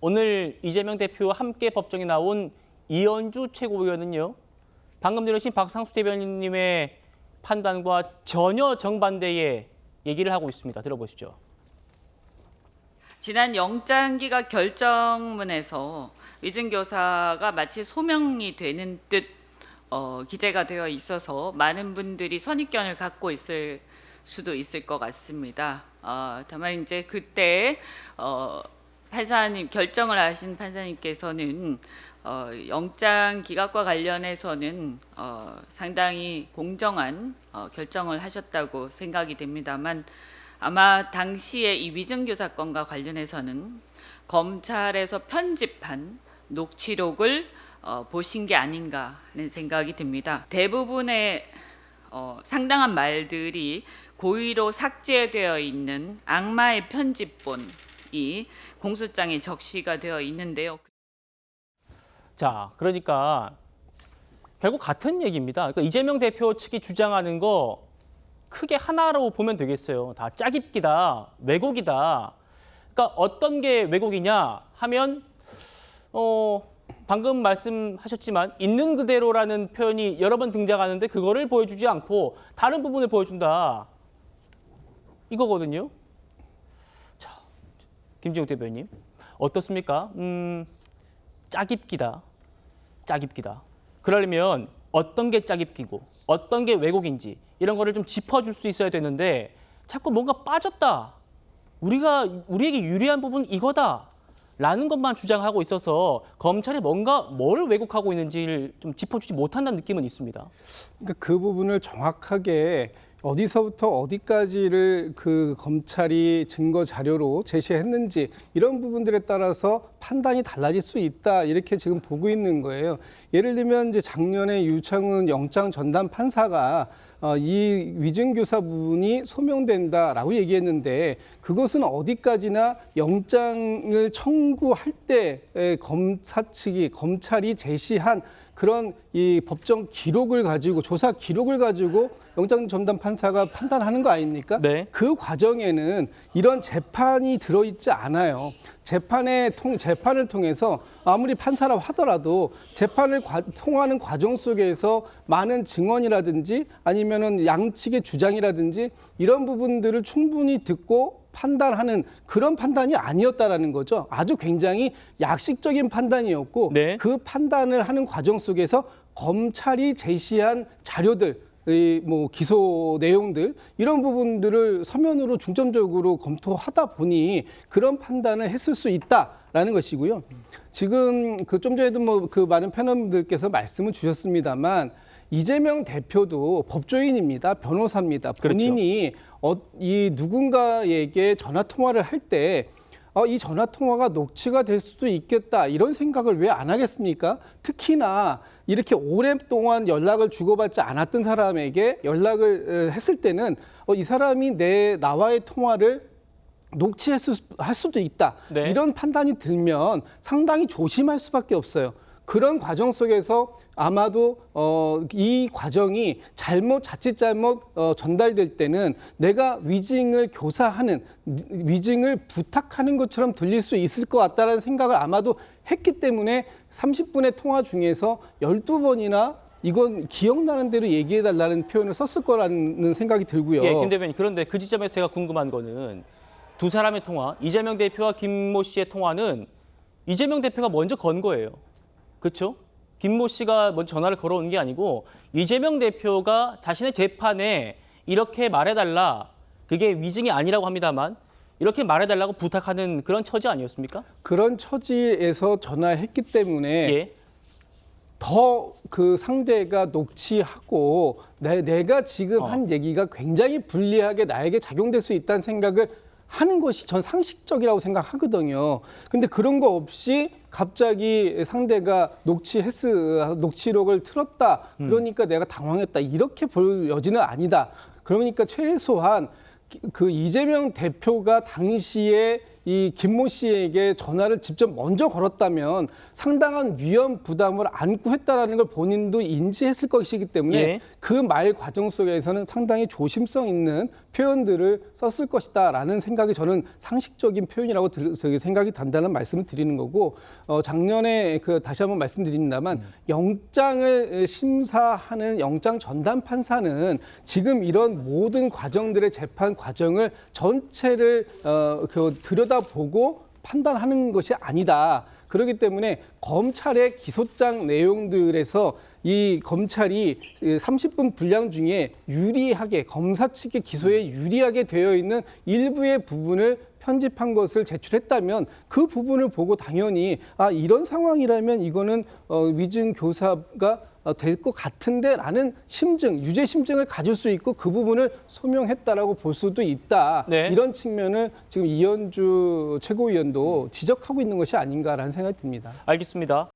오늘 이재명 대표와 함께 법정에 나온 이현주 최고위원은요. 방금 들으신 박상수 대변인님의 판단과 전혀 정반대의 얘기를 하고 있습니다. 들어보시죠. 지난 영장기각 결정문에서 위증교사가 마치 소명이 되는 듯 어, 기재가 되어 있어서 많은 분들이 선입견을 갖고 있을 수도 있을 것 같습니다. 어, 다만 이제 그때 어, 판사님 결정을 하신 판사님께서는 어, 영장 기각과 관련해서는 어, 상당히 공정한 어, 결정을 하셨다고 생각이 됩니다만 아마 당시에 이 위증교 사건과 관련해서는 검찰에서 편집한 녹취록을 어, 보신 게 아닌가 하는 생각이 듭니다. 대부분의 어, 상당한 말들이 고의로 삭제되어 있는 악마의 편집본 이 공소장에 적시가 되어 있는데요. 자, 그러니까 결국 같은 얘기입니다. 그러니까 이재명 대표 측이 주장하는 거 크게 하나로 보면 되겠어요. 다 짜깁기다, 왜곡이다. 그러니까 어떤 게 왜곡이냐 하면 어 방금 말씀하셨지만 있는 그대로라는 표현이 여러 번 등장하는데 그거를 보여주지 않고 다른 부분을 보여준다. 이거거든요. 자, 김지웅 대표님 어떻습니까? 음, 짜깁기다. 짜깁기다. 그러려면 어떤 게 짜깁기고 어떤 게 왜곡인지 이런 거를 좀 짚어줄 수 있어야 되는데 자꾸 뭔가 빠졌다. 우리가 우리에게 유리한 부분 이거다. 라는 것만 주장하고 있어서 검찰이 뭔가 뭐를 왜곡하고 있는지를 좀 짚어주지 못한다는 느낌은 있습니다. 그러니까 그 부분을 정확하게 어디서부터 어디까지를 그 검찰이 증거 자료로 제시했는지 이런 부분들에 따라서 판단이 달라질 수 있다 이렇게 지금 보고 있는 거예요. 예를 들면 이제 작년에 유창훈 영장 전담 판사가 어, 이 위증교사 부분이 소명된다라고 얘기했는데 그것은 어디까지나 영장을 청구할 때 에, 검사 측이 검찰이 제시한 그런 이 법정 기록을 가지고 조사 기록을 가지고 영장 전담 판사가 판단하는 거 아닙니까? 네. 그 과정에는 이런 재판이 들어있지 않아요. 재판의 통 재판을 통해서 아무리 판사라고 하더라도 재판을 과- 통하는 과정 속에서 많은 증언이라든지 아니면은 양측의 주장이라든지 이런 부분들을 충분히 듣고 판단하는 그런 판단이 아니었다라는 거죠. 아주 굉장히 약식적인 판단이었고 네. 그 판단을 하는 과정 속에서 검찰이 제시한 자료들 이뭐 기소 내용들 이런 부분들을 서면으로 중점적으로 검토하다 보니 그런 판단을 했을 수 있다라는 것이고요. 지금 그 좀 전에도 뭐 그 많은 패널분들께서 말씀을 주셨습니다만 이재명 대표도 법조인입니다. 변호사입니다. 그렇죠. 본인이 어, 이 누군가에게 전화 통화를 할때 어, 이 전화 통화가 녹취가 될 수도 있겠다 이런 생각을 왜 안 하겠습니까? 특히나 이렇게 오랫동안 연락을 주고받지 않았던 사람에게 연락을 어, 했을 때는 어, 이 사람이 내 나와의 통화를 녹취했을 수- 할 수도 있다. 네. 이런 판단이 들면 상당히 조심할 수밖에 없어요. 그런 과정 속에서 아마도 어, 이 과정이 잘못 자칫 잘못 어, 전달될 때는 내가 위증을 교사하는 위증을 부탁하는 것처럼 들릴 수 있을 것 같다는 생각을 아마도 했기 때문에 30분의 통화 중에서 12번이나 이건 기억나는 대로 얘기해 달라는 표현을 썼을 거라는 생각이 들고요. 예, 김 대변인 그런데 그 지점에서 제가 궁금한 거는 두 사람의 통화, 이재명 대표와 김 모 씨의 통화는 이재명 대표가 먼저 건 거예요. 그렇죠? 김모 씨가 먼저 전화를 걸어온 게 아니고 이재명 대표가 자신의 재판에 이렇게 말해달라. 그게 위증이 아니라고 합니다만 이렇게 말해달라고 부탁하는 그런 처지 아니었습니까? 그런 처지에서 전화했기 때문에 예. 더 그 상대가 녹취하고 내, 내가 지금 어. 한 얘기가 굉장히 불리하게 나에게 작용될 수 있다는 생각을 하는 것이 전 상식적이라고 생각하거든요. 근데 그런 거 없이 갑자기 상대가 녹취했으 녹취록을 틀었다. 그러니까 내가 당황했다. 이렇게 볼 여지는 아니다. 그러니까 최소한 기- 그 이재명 대표가 당시에 이 김모 씨에게 전화를 직접 먼저 걸었다면 상당한 위험 부담을 안고 했다라는 걸 본인도 인지했을 것이기 때문에 예. 그말 과정 속에서는 상당히 조심성 있는 표현들을 썼을 것이다라는 생각이 저는 상식적인 표현이라고 들, 생각이 단다는 말씀을 드리는 거고 어, 작년에 그 다시 한번 말씀드립니다만 영장을 심사하는 영장 전담 판사는 지금 이런 모든 과정들의 재판 과정을 전체를 어, 그 들여다 보고 판단하는 것이 아니다. 그렇기 때문에 검찰의 기소장 내용들에서 이 검찰이 30분 분량 중에 유리하게 검사 측의 기소에 유리하게 되어 있는 일부의 부분을 편집한 것을 제출했다면 그 부분을 보고 당연히 아 이런 상황이라면 이거는 어, 위증 교사가 어, 될것 같은데라는 심증, 유죄 심증을 가질 수 있고 그 부분을 소명했다라고 볼 수도 있다. 네. 이런 측면을 지금 이현주 최고위원도 지적하고 있는 것이 아닌가라는 생각이 듭니다. 알겠습니다.